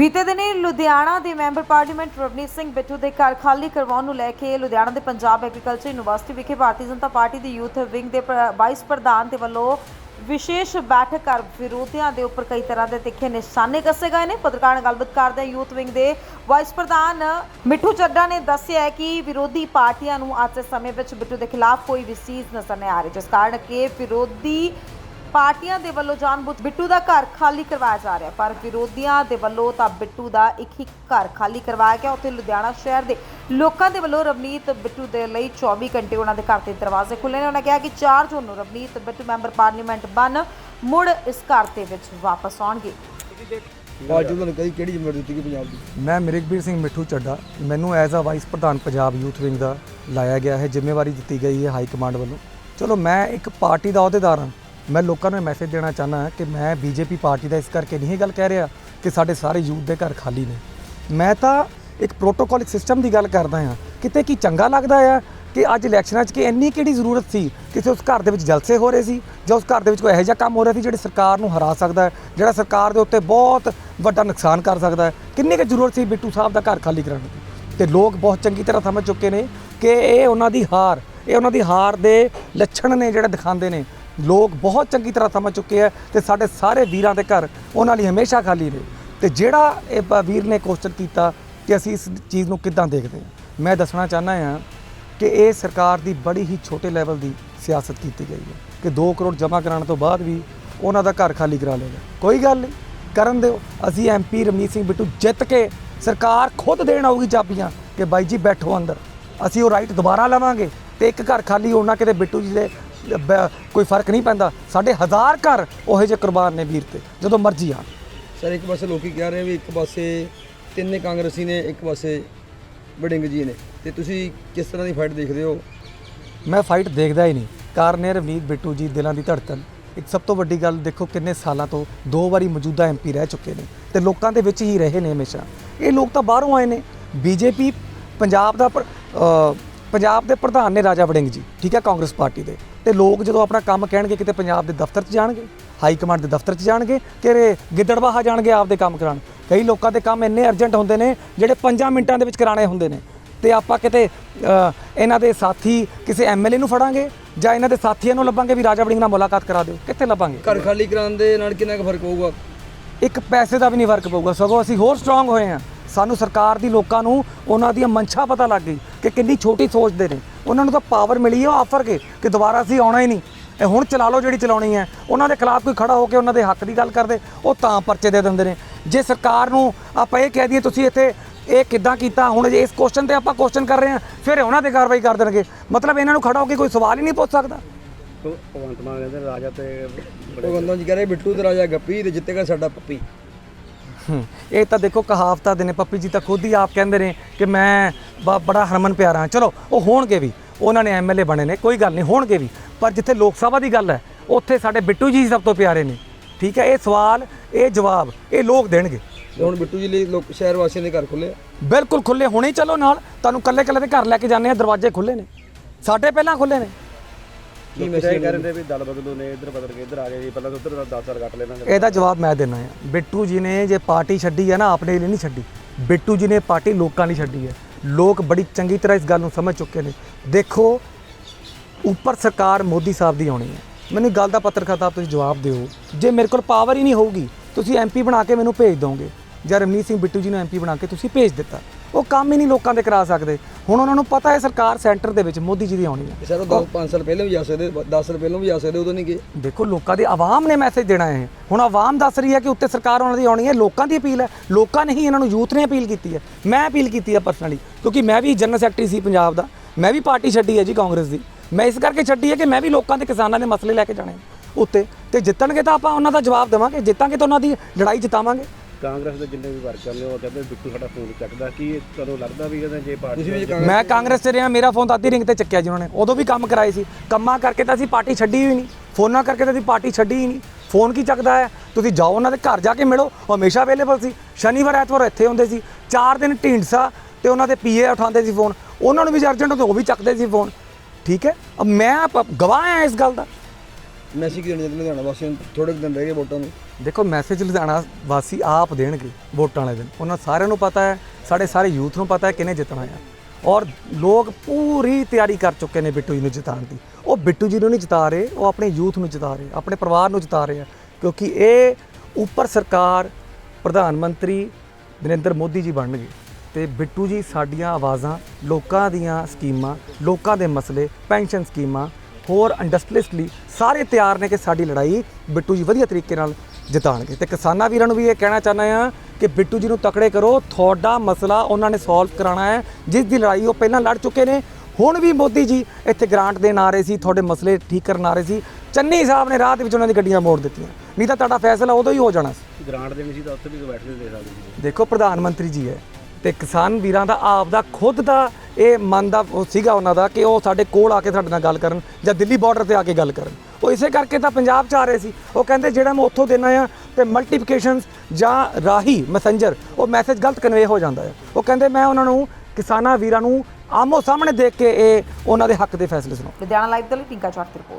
ਬੀਤੇ ਦਿਨੀ ਲੁਧਿਆਣਾ ਦੇ ਮੈਂਬਰ ਪਾਰਲੀਮੈਂਟ ਰਵਨੀਤ ਸਿੰਘ ਬਿੱਟੂ ਦੇ ਘਰ ਖਾਲੀ ਕਰਵਾਉਣ ਨੂੰ ਲੈ ਕੇ ਲੁਧਿਆਣਾ ਦੇ ਪੰਜਾਬ ਐਗਰੀਕਲਚਰ ਯੂਨੀਵਰਸਿਟੀ ਵਿਖੇ ਭਾਰਤੀ ਜਨਤਾ ਪਾਰਟੀ ਦੀ ਯੂਥ ਵਿੰਗ ਦੇ ਪ੍ਰ- ਵਾਈਸ ਪ੍ਰਧਾਨ ਦੇ ਵੱਲੋਂ ਵਿਸ਼ੇਸ਼ ਬੈਠਕ ਕਰ ਵਿਰੋਧੀਆਂ ਦੇ ਉੱਪਰ ਕਈ ਤਰ੍ਹਾਂ ਦੇ ਤਿੱਖੇ ਨਿਸ਼ਾਨੇ ਕੱਸੇ ਗਏ ਨੇ। ਪੱਤਰਕਾਰ ਨਾਲ ਗੱਲਬਾਤ ਕਰਦੇ ਯੂਥ ਵਿੰਗ ਦੇ ਵਾਈਸ ਪ੍ਰਧਾਨ ਮਿੱਠੂ ਚੱਡਾ ਨੇ ਦੱਸਿਆ ਕਿ ਵਿਰੋਧੀ ਪਾਰਟੀਆਂ ਨੂੰ ਅੱਜ ਦੇ ਸਮੇਂ ਵਿੱਚ ਬਿੱਟੂ ਦੇ ਖਿਲਾਫ ਕੋਈ ਵੀ ਚੀਜ਼ ਨਜ਼ਰ ਨਹੀਂ ਆ ਰਹੀ, ਜਿਸ ਕਾਰਨ ਕਿ ਵਿਰੋਧੀ ਪਾਰਟੀਆਂ ਦੇ ਵੱਲੋਂ ਜਾਣਬੁੱਝ ਬਿੱਟੂ ਦਾ ਘਰ ਖਾਲੀ ਕਰਵਾਇਆ ਜਾ ਰਿਹਾ ਪਰ ਵਿਰੋਧੀਆਂ ਦੇ ਵੱਲੋਂ ਤਾਂ ਬਿੱਟੂ ਦਾ ਇੱਕ ਹੀ ਘਰ ਖਾਲੀ ਕਰਵਾਇਆ ਗਿਆ। ਉੱਥੇ ਲੁਧਿਆਣਾ ਸ਼ਹਿਰ ਦੇ ਲੋਕਾਂ ਦੇ ਵੱਲੋਂ ਰਵਨੀਤ ਬਿੱਟੂ ਦੇ ਲਈ 24 ਘੰਟੇ ਉਹਨਾਂ ਦੇ ਘਰ ਦੇ ਦਰਵਾਜ਼ੇ ਖੁੱਲੇ ਨੇ। ਉਹਨਾਂ ਕਿਹਾ ਕਿ 4 ਜੂਨ ਨੂੰ ਰਵਨੀਤ ਬਿੱਟੂ ਮੈਂਬਰ ਪਾਰਲੀਮੈਂਟ ਬਣ ਮੁੜ ਇਸ ਘਰ ਦੇ ਵਿੱਚ ਵਾਪਸ ਆਉਣਗੇ। ਪਾਰਟੀ ਤੁਹਾਨੂੰ ਕਦੀ ਕਿਹੜੀ ਜ਼ਿੰਮੇਵਾਰੀ ਦਿੱਤੀ ਗਈ ਪੰਜਾਬ ਦੀ? ਮੈਂ ਮਿਰਗਬੀਰ ਸਿੰਘ ਮਿੱਠੂ ਚੱਡਾ। ਮੈਨੂੰ ਐਜ਼ ਅ ਵਾਈਸ ਪ੍ਰਧਾਨ ਪੰਜਾਬ ਯੂਥ ਵਿੰਗ ਦਾ ਲਾਇਆ ਗਿਆ। ਹੈ ਜ਼ਿੰਮੇਵਾਰੀ ਦਿੱਤੀ ਗਈ ਹੈ ਹਾਈ ਕਮਾਂਡ ਵੱਲੋਂ। ਚਲੋ ਮੈਂ ਇੱਕ ਪਾਰਟੀ ਦਾ ਅਹੁਦੇਦਾਰ ਹਾਂ। ਮੈਂ ਲੋਕਾਂ ਨੂੰ ਮੈਸੇਜ ਦੇਣਾ ਚਾਹੁੰਦਾ ਕਿ ਮੈਂ ਬੀਜੇਪੀ ਪਾਰਟੀ ਦਾ ਇਸ ਕਰਕੇ ਨਹੀਂ ਇਹ ਗੱਲ ਕਹਿ ਰਿਹਾ ਕਿ ਸਾਡੇ ਸਾਰੇ ਯੂਥ ਦੇ ਘਰ ਖਾਲੀ ਨੇ। ਮੈਂ ਤਾਂ ਇੱਕ ਪ੍ਰੋਟੋਕੋਲਿਕ ਸਿਸਟਮ ਦੀ ਗੱਲ ਕਰਦਾ ਹਾਂ। ਕਿਤੇ ਕੀ ਚੰਗਾ ਲੱਗਦਾ ਆ ਕਿ ਅੱਜ ਇਲੈਕਸ਼ਨਾਂ 'ਚ ਕਿ ਇੰਨੀ ਕਿਹੜੀ ਜ਼ਰੂਰਤ ਸੀ ਕਿਸੇ ਉਸ ਘਰ ਦੇ ਵਿੱਚ ਜਲਸੇ ਹੋ ਰਹੇ ਸੀ ਜਾਂ ਉਸ ਘਰ ਦੇ ਵਿੱਚ ਕੋਈ ਇਹੋ ਜਿਹਾ ਕੰਮ ਹੋ ਰਿਹਾ ਸੀ ਜਿਹੜੇ ਸਰਕਾਰ ਨੂੰ ਹਰਾ ਸਕਦਾ ਹੈ, ਜਿਹੜਾ ਸਰਕਾਰ ਦੇ ਉੱਤੇ ਬਹੁਤ ਵੱਡਾ ਨੁਕਸਾਨ ਕਰ ਸਕਦਾ ਹੈ। ਕਿੰਨੀ ਕੁ ਜ਼ਰੂਰਤ ਸੀ ਬਿੱਟੂ ਸਾਹਿਬ ਦਾ ਘਰ ਖਾਲੀ ਕਰਾਉਣ ਦੀ? ਤੇ ਲੋਕ ਬਹੁਤ ਚੰਗੀ ਤਰ੍ਹਾਂ ਸਮਝ ਚੁੱਕੇ ਨੇ ਕਿ ਇਹ ਉਹਨਾਂ ਦੀ ਹਾਰ, ਇਹ ਉਹਨਾਂ ਦੀ ਹਾਰ ਦੇ ਲੱਛਣ ਨੇ ਜਿਹੜੇ ਦਿਖਾਉਂਦੇ ਨੇ। ਲੋਕ ਬਹੁਤ ਚੰਗੀ ਤਰ੍ਹਾਂ ਸਮਝ ਚੁੱਕੇ ਆ ਤੇ ਸਾਡੇ ਸਾਰੇ ਵੀਰਾਂ ਦੇ ਘਰ ਉਹਨਾਂ ਲਈ ਹਮੇਸ਼ਾ ਖਾਲੀ ਨੇ ਤੇ ਜਿਹੜਾ ਇਹ ਬ- ਵੀਰ ਨੇ ਕੁਐਸਚਨ ਕੀਤਾ ਕਿ ਅਸੀਂ ਇਸ ਚੀਜ਼ ਨੂੰ ਕਿੱਦਾਂ ਦੇਖਦੇ ਹਾਂ, ਮੈਂ ਦੱਸਣਾ ਚਾਹੁੰਦਾ ਹਾਂ ਕਿ ਇਹ ਸਰਕਾਰ ਦੀ ਬੜੀ ਹੀ ਛੋਟੇ ਲੈਵਲ ਦੀ ਸਿਆਸਤ ਕੀਤੀ ਗਈ ਹੈ ਕਿ 2 ਕਰੋੜ ਜਮ੍ਹਾਂ ਕਰਾਉਣ ਤੋਂ ਬਾਅਦ ਵੀ ਉਹਨਾਂ ਦਾ ਘਰ ਖਾਲੀ ਕਰਾ ਲੇਗਾ ਕੋਈ ਗੱਲ ਨਹੀਂ, ਕਰਨ ਦਿਓ। ਅਸੀਂ ਐਮਪੀ ਰਮਨੀਤ ਸਿੰਘ ਬਿੱਟੂ ਜਿੱਤ ਕੇ ਸਰਕਾਰ ਖੁਦ ਦੇਣ ਆਊਗੀ ਚਾਬੀਆਂ ਕਿ ਬਾਈ ਜੀ ਬੈਠੋ ਅੰਦਰ। ਅਸੀਂ ਉਹ ਰਾਈਟ ਦੁਬਾਰਾ ਲਵਾਂਗੇ ਤੇ ਇੱਕ ਘਰ ਖਾਲੀ ਹੋਣਾ ਕਿਤੇ ਬਿੱਟੂ ਜੀ ਦੇ ਕੋਈ ਫ਼ਰਕ ਨਹੀਂ ਪੈਂਦਾ। ਸਾਡੇ ਹਜ਼ਾਰ ਘਰ ਉਹੇ ਜਿਹੇ ਕੁਰਬਾਨ ਨੇ ਵੀਰ ਤੇ ਜਦੋਂ ਮਰਜ਼ੀ ਆਣ। ਸਰ ਇੱਕ ਪਾਸੇ ਲੋਕੀ ਕਹਿ ਰਹੇ ਵੀ ਇੱਕ ਪਾਸੇ ਤਿੰਨੇ ਕਾਂਗਰਸੀ ਨੇ ਇੱਕ ਪਾਸੇ ਵੜਿੰਗ ਜੀ ਨੇ। ਤੇ ਤੁਸੀਂ ਕਿਸ ਤਰ੍ਹਾਂ ਦੀ ਫਾਈਟ ਦੇਖਦੇ ਹੋ? ਮੈਂ ਫਾਈਟ ਦੇਖਦਾ ਹੀ ਨਹੀਂ। ਕਾਰਨ ਹੈ ਰਵਨੀਤ ਬਿੱਟੂ ਜੀ ਦਿਲਾਂ ਦੀ ਧੜਕਨ। ਇੱਕ ਸਭ ਤੋਂ ਵੱਡੀ ਗੱਲ ਦੇਖੋ ਕਿੰਨੇ ਸਾਲਾਂ ਤੋਂ ਦੋ ਵਾਰੀ ਮੌਜੂਦਾ ਐਮਪੀ ਰਹਿ ਚੁੱਕੇ ਨੇ ਤੇ ਲੋਕਾਂ ਦੇ ਵਿੱਚ ਹੀ ਰਹੇ ਨੇ ਹਮੇਸ਼ਾ। ਇਹ ਲੋਕ ਤਾਂ ਬਾਹਰੋਂ ਆਏ ਨੇ। ਬੀਜੇਪੀ ਪੰਜਾਬ ਦਾ ਪੰਜਾਬ ਦੇ ਪ੍ਰਧਾਨ ਨੇ ਰਾਜਾ ਵੜਿੰਗ ਜੀ ਠੀਕ ਹੈ ਕਾਂਗਰਸ ਪਾਰਟੀ ਦੇ। ਤੇ ਲੋਕ ਜਦੋਂ ਆਪਣਾ ਕੰਮ ਕਹਿਣਗੇ ਕਿਤੇ ਪੰਜਾਬ ਦੇ ਦਫ਼ਤਰ 'ਚ ਜਾਣਗੇ ਹਾਈ ਕਮਾਂਡ ਦੇ ਦਫ਼ਤਰ 'ਚ ਜਾਣਗੇ ਕਿ ਰੇ ਗਿੱਦੜਬਾਹਾ ਜਾਣਗੇ ਆਪਦੇ ਕੰਮ ਕਰਾਉਣ। ਕਈ ਲੋਕਾਂ ਦੇ ਕੰਮ ਇੰਨੇ ਅਰਜੈਂਟ ਹੁੰਦੇ ਨੇ ਜਿਹੜੇ 5 ਮਿੰਟਾਂ ਦੇ ਵਿੱਚ ਕਰਾਣੇ ਹੁੰਦੇ ਨੇ। ਤੇ ਆਪਾਂ ਕਿਤੇ ਇਹਨਾਂ ਦੇ ਸਾਥੀ ਕਿਸੇ ਐਮਐਲਏ ਨੂੰ ਫੜਾਂਗੇ ਜਾਂ ਇਹਨਾਂ ਦੇ ਸਾਥੀਆਂ ਨੂੰ ਲੱਭਾਂਗੇ ਵੀ ਰਾਜਾ ਵੜਿੰਗ ਨਾਲ ਮੁਲਾਕਾਤ ਕਰਾ ਦਿਓ। ਕਿੱਥੇ ਲੱਭਾਂਗੇ? ਘਰ ਖਾਲੀ ਕਰਾਉਣ ਦੇ ਨਾਲ ਕਿੰਨਾ ਕੁ ਫ਼ਰਕ ਹੋਊਗਾ ਇੱਕ ਪੈਸੇ ਦਾ ਵੀ ਨਹੀਂ ਫ਼ਰਕ ਪਊਗਾ। ਸਗੋਂ ਅਸੀਂ ਹੋਰ ਸਟਰੋਂਗ ਹੋਏ ਹਾਂ। ਸਾਨੂੰ ਸਰਕਾਰ ਦੀ ਲੋਕਾਂ ਨੂੰ ਉਹਨਾਂ ਦੀਆਂ ਮਨਸ਼ਾ ਪਤਾ ਲੱਗ ਗਈ। ਕਿ ਕਿੰਨੀ ਛੋਟੀ ਸੋਚਦੇ ਨੇ। ਉਹਨਾਂ ਨੂੰ ਤਾਂ ਪਾਵਰ ਮਿਲੀ ਹੈ ਆਫਰ ਕੇ ਕਿ ਦੁਬਾਰਾ ਅਸੀਂ ਆਉਣਾ ਹੀ ਨਹੀਂ। ਇਹ ਹੁਣ ਚਲਾ ਲਓ ਜਿਹੜੀ ਚਲਾਉਣੀ ਹੈ। ਉਹਨਾਂ ਦੇ ਖਿਲਾਫ ਕੋਈ ਖੜਾ ਹੋ ਕੇ ਉਹਨਾਂ ਦੇ ਹੱਕ ਦੀ ਗੱਲ ਕਰਦੇ ਉਹ ਤਾਂ ਪਰਚੇ ਦੇ ਦਿੰਦੇ ਨੇ। ਜੇ ਸਰਕਾਰ ਨੂੰ ਆਪਾਂ ਇਹ ਕਹਿ ਦਈਏ ਤੁਸੀਂ ਇੱਥੇ ਇਹ ਕਿੱਦਾਂ ਕੀਤਾ ਹੁਣ ਜੇ ਇਸ ਕੁਐਸਚਨ ਤੇ ਆਪਾਂ ਕੁਐਸਚਨ ਕਰ ਰਹੇ ਹਾਂ ਫਿਰ ਉਹਨਾਂ ਤੇ ਕਾਰਵਾਈ ਕਰ ਦੇਣਗੇ। ਮਤਲਬ ਇਹਨਾਂ ਨੂੰ ਖੜਾ ਹੋ ਕੇ ਕੋਈ ਸਵਾਲ ਹੀ ਨਹੀਂ ਪੁੱਛ ਸਕਦਾ। ਭਗਵੰਤ ਮਾਨ ਕਹਿੰਦੇ ਰਾਜਾ ਤੇ ਉਹ ਗੰਦੋਂ ਜੀ ਕਹਿ ਰਹੇ ਬਿੱਟੂ ਤੇ ਰਾਜਾ ਗੱਪੀ ਤੇ ਜਿੱਤੇਗਾ ਸਾਡਾ ਪੱਪੀ। ਇਹ ਤਾਂ ਦੇਖੋ ਕਹਾਵਤਾਂ ਦੇ ਨੇ। ਪੱਪੀ ਜੀ ਤਾਂ ਖੁਦ ਹੀ ਆਪ ਕਹਿੰਦੇ ਨੇ ਕਿ ਮੈਂ ਬ- ਬੜਾ ਹਰਮਨ ਪਿਆਰਾ ਹਾਂ ਚਲੋ ਉਹ ਹੋਣਗੇ ਵੀ। ਉਹਨਾਂ ਨੇ ਐਮਐਲਏ ਬਣੇ ਨੇ ਕੋਈ ਗੱਲ ਨਹੀਂ ਹੋਣਗੇ ਵੀ। ਪਰ ਜਿੱਥੇ ਲੋਕ ਸਭਾ ਦੀ ਗੱਲ ਹੈ ਉੱਥੇ ਸਾਡੇ ਬਿੱਟੂ ਜੀ ਸਭ ਤੋਂ ਪਿਆਰੇ ਨੇ। ਠੀਕ ਹੈ ਇਹ ਸਵਾਲ ਇਹ ਜਵਾਬ ਇਹ ਲੋਕ ਦੇਣਗੇ। ਤੇ ਹੁਣ ਬਿੱਟੂ ਜੀ ਲਈ ਲੋਕ ਸ਼ਹਿਰ ਵਾਸੀਆਂ ਦੇ ਘਰ ਖੁੱਲੇ ਬਿਲਕੁਲ ਖੁੱਲੇ ਹੁਣੇ ਚਲੋ ਨਾਲ। ਤੁਹਾਨੂੰ ਕੱਲੇ ਕੱਲੇ ਦੇ ਘਰ ਲੈ ਕੇ ਜਾਂਦੇ ਆ ਦਰਵਾਜ਼ੇ ਖੁੱਲੇ ਨੇ। ਸਾਡੇ ਪਹਿਲਾਂ ਖੁੱਲੇ ਨੇ। ਕੀ ਮੈਸੇਜ ਇਹ ਕਹਿੰਦੇ ਵੀ ਦਲ ਬਦਲੂ ਨੇ ਇੱਧਰ ਬਦਲ ਕੇ ਇੱਧਰ ਆ ਗਏ ਜੀ ਪਹਿਲਾਂ ਤਾਂ ਉੱਧਰ ਦਾ 10 ਸਾਲ ਕੱਟ ਲੈਣਾ ਇਹਦਾ ਜਵਾਬ ਮੈਂ ਦੇਣਾ ਹੈ। ਬਿੱਟੂ ਜੀ ਨੇ ਜੇ ਪਾਰਟੀ ਛੱਡੀ ਹੈ ਨਾ ਆਪਣੇ ਲਈ ਨਹੀਂ ਛੱਡੀ। ਬਿੱਟੂ ਜੀ ਨੇ ਪਾਰਟੀ ਲੋਕਾਂ ਲਈ ਛੱਡੀ ਹੈ। ਲੋਕ ਬੜੀ ਚੰਗੀ ਤਰ੍ਹਾਂ ਇਸ ਗੱਲ ਨੂੰ ਸਮਝ ਚੁੱਕੇ ਨੇ। ਦੇਖੋ, ਉੱਪਰ ਸਰਕਾਰ ਮੋਦੀ ਸਾਹਿਬ ਦੀ ਆਉਣੀ ਹੈ। ਮੈਨੂੰ ਗੱਲ ਦਾ ਪੱਤਰਕਾਰ ਸਾਹਿਬ ਤੁਸੀਂ ਜਵਾਬ ਦਿਓ। ਜੇ ਮੇਰੇ ਕੋਲ ਪਾਵਰ ਹੀ ਨਹੀਂ ਹੋਊਗੀ, ਤੁਸੀਂ ਐਮਪੀ ਬਣਾ ਕੇ ਮੈਨੂੰ ਭੇਜ ਦੋਗੇ। ਜਾਂ ਰਮਨੀਤ ਸਿੰਘ ਬਿੱਟੂ ਜੀ ਨੂੰ ਐਮਪੀ ਬਣਾ ਕੇ ਤੁਸੀਂ ਭੇਜ ਦਿੱਤਾ। ਉਹ ਕੰਮ ਹੀ ਨਹੀਂ ਲੋਕਾਂ ਦੇ ਕਰਾ ਸਕਦੇ। ਹੁਣ ਉਹਨਾਂ ਨੂੰ ਪਤਾ ਹੈ ਸਰਕਾਰ ਸੈਂਟਰ ਦੇ ਵਿੱਚ ਮੋਦੀ ਜੀ ਦੀ ਆਉਣੀ ਹੈ। ਸਰ ਉਹ 10 5 ਸਾਲ ਪਹਿਲਾਂ ਵੀ ਜਾ ਸਕਦੇ 10 ਸਾਲ ਪਹਿਲਾਂ ਵੀ ਜਾ ਸਕਦੇ ਉਦੋਂ ਨਹੀਂ ਗਏ। ਦੇਖੋ ਲੋਕਾਂ ਦੀ ਆਵਾਮ ਨੇ ਮੈਸੇਜ ਦੇਣਾ ਹੈ ਹੁਣ ਆਵਾਮ ਦੱਸ ਰਹੀ ਹੈ ਕਿ ਉੱਤੇ ਸਰਕਾਰ ਉਹਨਾਂ ਦੀ ਆਉਣੀ ਹੈ ਲੋਕਾਂ ਦੀ ਅਪੀਲ ਹੈ। ਲੋਕਾਂ ਨੇ ਹੀ ਇਹਨਾਂ ਨੂੰ ਯੂਥ ਨੇ ਅਪੀਲ ਕੀਤੀ ਹੈ। ਮੈਂ ਅਪੀਲ ਕੀਤੀ ਹੈ ਪਰਸਨਲੀ ਕਿਉਂਕਿ ਮੈਂ ਵੀ ਜਨਰਲ ਸੈਕਟਰੀ ਸੀ ਪੰਜਾਬ ਦਾ। ਮੈਂ ਵੀ ਪਾਰਟੀ ਛੱਡੀ ਹੈ ਜੀ ਕਾਂਗਰਸ ਦੀ। ਮੈਂ ਇਸ ਕਰਕੇ ਛੱਡੀ ਹੈ ਕਿ ਮੈਂ ਵੀ ਲੋਕਾਂ ਦੇ ਕਿਸਾਨਾਂ ਦੇ ਮਸਲੇ ਲੈ ਕੇ ਜਾਣੇ ਉੱਤੇ ਤੇ ਜਿੱਤਣਗੇ ਤਾਂ ਆਪਾਂ ਉਹਨਾਂ ਦਾ ਜਵਾਬ ਦੇਵਾਂਗੇ। ਜਿੱਤਾਂਗੇ ਤਾਂ ਉਹਨਾਂ ਦੀ ਲੜਾਈ ਜਿਤਾਵਾਂਗੇ। ਕਾਂਗਰਸ ਦੇ ਜਿੰਨੇ ਵੀ ਵਰਕਰ ਨੇ ਉਹ ਕਹਿੰਦੇ ਬਿੱਟੂ ਸਾਡਾ ਫੋਨ ਚੱਕਦਾ ਕੀ ਇਹ ਕਦੋਂ ਲੱਗਦਾ ਵੀ ਕਹਿੰਦੇ ਜੇ ਪਾਰਟੀ ਮੈਂ ਕਾਂਗਰਸ 'ਚ ਰਿਹਾ ਮੇਰਾ ਫੋਨ ਤਾਂ ਅੱਧੀ ਰਿੰਗ ਤੇ ਚੱਕਿਆ ਜੀ ਉਹਨਾਂ ਨੇ। ਉਦੋਂ ਵੀ ਕੰਮ ਕਰਾਏ ਸੀ। ਕੰਮਾਂ ਕਰਕੇ ਤਾਂ ਅਸੀਂ ਪਾਰਟੀ ਛੱਡੀ ਹੋਈ ਨਹੀਂ। ਫੋਨਾਂ ਕਰਕੇ ਤਾਂ ਅਸੀਂ ਪਾਰਟੀ ਛੱਡੀ ਹੀ ਨਹੀਂ। ਫੋਨ ਕੀ ਚੱਕਦਾ ਹੈ? ਤੁਸੀਂ ਜਾਓ ਉਹਨਾਂ ਦੇ ਘਰ ਜਾ ਕੇ ਮਿਲੋ। ਉਹ ਹਮੇਸ਼ਾ ਅਵੇਲੇਬਲ ਸੀ। ਸ਼ਨੀਵਾਰ ਐਤਵਾਰ ਇੱਥੇ ਹੁੰਦੇ ਸੀ। ਚਾਰ ਦਿਨ ਢੀਂਡਸਾ ਤੇ ਉਹਨਾਂ ਦੇ ਪੀਏ ਉਠਾਉਂਦੇ ਸੀ ਫੋਨ ਉਹਨਾਂ ਨੂੰ ਵੀ ਅਰਜੈਂਟ ਹੁੰਦੇ ਉਹ ਵੀ ਚੱਕਦੇ ਸੀ ਫੋਨ ਠੀਕ ਹੈ? ਮੈਂ ਗਵਾਹ ਹਾਂ ਇਸ ਗੱਲ ਦਾ। ਮੈਸੇਜ ਦੇਣ ਜਾਂਦੇ ਲੁਧਿਆਣਾ ਵਾਸੀਆਂ ਨੂੰ ਥੋੜੇ ਦਿਨ ਰਹਿ ਗਏ ਵੋਟਾਂ ਨੂੰ। ਦੇਖੋ ਮੈਸੇਜ ਲੁਧਿਆਣਾ ਵਾਸੀ ਆਪ ਦੇਣਗੇ ਵੋਟਾਂ ਵਾਲੇ ਦਿਨ। ਉਹਨਾਂ ਸਾਰਿਆਂ ਨੂੰ ਪਤਾ ਹੈ, ਸਾਡੇ ਸਾਰੇ ਯੂਥ ਨੂੰ ਪਤਾ ਹੈ ਕਿਹਨੇ ਜਿੱਤਣਾ ਹੈ। ਔਰ ਲੋਕ ਪੂਰੀ ਤਿਆਰੀ ਕਰ ਚੁੱਕੇ ਨੇ ਬਿੱਟੂ ਜੀ ਨੂੰ ਜਿਤਾਉਣ ਦੀ। ਉਹ ਬਿੱਟੂ ਜੀ ਨੂੰ ਨਹੀਂ ਜਿਤਾ ਰਹੇ, ਉਹ ਆਪਣੇ ਯੂਥ ਨੂੰ ਜਿਤਾ ਰਹੇ, ਆਪਣੇ ਪਰਿਵਾਰ ਨੂੰ ਜਿਤਾ ਰਹੇ ਆ। ਕਿਉਂਕਿ ਇਹ ਉੱਪਰ ਸਰਕਾਰ, ਪ੍ਰਧਾਨ ਮੰਤਰੀ ਨਰਿੰਦਰ ਮੋਦੀ ਜੀ ਬਣਨਗੇ। ਤੇ ਬਿੱਟੂ ਜੀ ਸਾਡੀਆਂ ਆਵਾਜ਼ਾਂ, ਲੋਕਾਂ ਦੀਆਂ ਸਕੀਮਾਂ, ਲੋਕਾਂ ਦੇ ਮਸਲੇ, ਪੈਨਸ਼ਨ ਸਕੀਮਾਂ, ਹੋਰ ਇੰਡਸਟਰੀਅਲਿਸਟ ਲਈ ਸਾਰੇ ਤਿਆਰ ਨੇ ਕਿ ਸਾਡੀ ਲੜਾਈ ਬਿੱਟੂ ਜੀ ਵਧੀਆ ਤਰੀਕੇ ਨਾਲ ਜਿਤਾਣਗੇ। ਤੇ ਕਿਸਾਨਾਂ ਵੀਰਾਂ ਨੂੰ ਵੀ ਇਹ ਕਹਿਣਾ ਚਾਹੁੰਦਾ ਆ ਕਿ ਬਿੱਟੂ ਜੀ ਨੂੰ ਤਕੜੇ ਕਰੋ ਤੁਹਾਡਾ ਮਸਲਾ ਉਹਨਾਂ ਨੇ ਸੋਲਵ ਕਰਾਉਣਾ ਹੈ। ਜਿਸ ਦੀ ਲੜਾਈ ਉਹ ਪਹਿਲਾਂ ਲੜ ਚੁੱਕੇ ਨੇ ਹੁਣ ਵੀ ਮੋਦੀ ਜੀ ਇੱਥੇ ਗ੍ਰਾਂਟ ਦੇਣ ਆ ਰਹੇ ਸੀ ਤੁਹਾਡੇ ਮਸਲੇ ਠੀਕ ਕਰਨ ਆ ਰਹੇ ਸੀ। ਚੰਨੀ ਸਾਹਿਬ ਨੇ ਰਾਹ ਦੇ ਵਿੱਚ ਉਹਨਾਂ ਦੀ ਗੱਡੀਆਂ ਮੋੜ ਦਿੱਤੀਆਂ। ਨਹੀਂ ਤਾਂ ਤੁਹਾਡਾ ਫੈਸਲਾ ਉਦੋਂ ਹੀ ਹੋ ਜਾਣਾ ਸੀ। ਗ੍ਰਾਂਟ ਦੇਣੀ ਸੀ ਤਾਂ ਉੱਥੇ ਵੀ ਬੈਠਦੇ ਦੇ ਸਕਦੇ ਸੀ। ਦੇਖੋ ਪ੍ਰਧਾਨ ਮੰਤਰੀ ਜੀ ਹੈ ਤੇ ਕਿਸਾਨ ਵੀਰਾਂ ਦਾ ਆਪ ਦਾ ਖੁਦ ਦਾ ਇਹ ਮਨ ਦਾ ਸੀਗਾ ਉਹਨਾਂ ਦਾ ਕਿ ਉਹ ਸਾਡੇ ਕੋਲ ਆ ਕੇ ਸਾਡੇ ਨਾਲ ਗੱਲ ਕਰਨ ਜਾਂ ਦਿੱਲੀ ਬਾਰਡਰ ਤੇ ਆ ਕੇ ਗੱਲ ਕਰਨ। ਉਹ ਇਸੇ ਕਰਕੇ ਤਾਂ ਪੰਜਾਬ ਚ ਆ ਰਹੇ ਸੀ। ਉਹ ਕਹਿੰਦੇ ਜਿਹੜਾ ਮੈਂ ਉੱਥੋਂ ਦੇਣਾ ਆ ਤੇ ਮਲਟੀਪਲੀਕੇਸ਼ਨਸ ਜਾਂ ਰਾਹੀ ਮੈਸੇਂਜਰ ਉਹ ਮੈਸੇਜ ਗਲਤ ਕਨਵੇ ਹੋ ਜਾਂਦਾ ਹੈ ਉਹ ਕਹਿੰਦੇ ਮੈਂ ਉਹਨਾਂ ਨੂੰ, ਕਿਸਾਨਾਂ ਵੀਰਾਂ ਨੂੰ ਆਮੋ ਸਾਹਮਣੇ ਦੇਖ ਕੇ ਇਹ ਉਹਨਾਂ ਦੇ ਹੱਕ ਦੇ ਫੈਸਲੇ ਸੁਣਾਓ ਲੁਧਿਆਣਾ ਲਾਈਵ ਦੇ ਲਈ ਟਿੰਕਾ ਚਾਟ ਰਿਪੋਰਟ।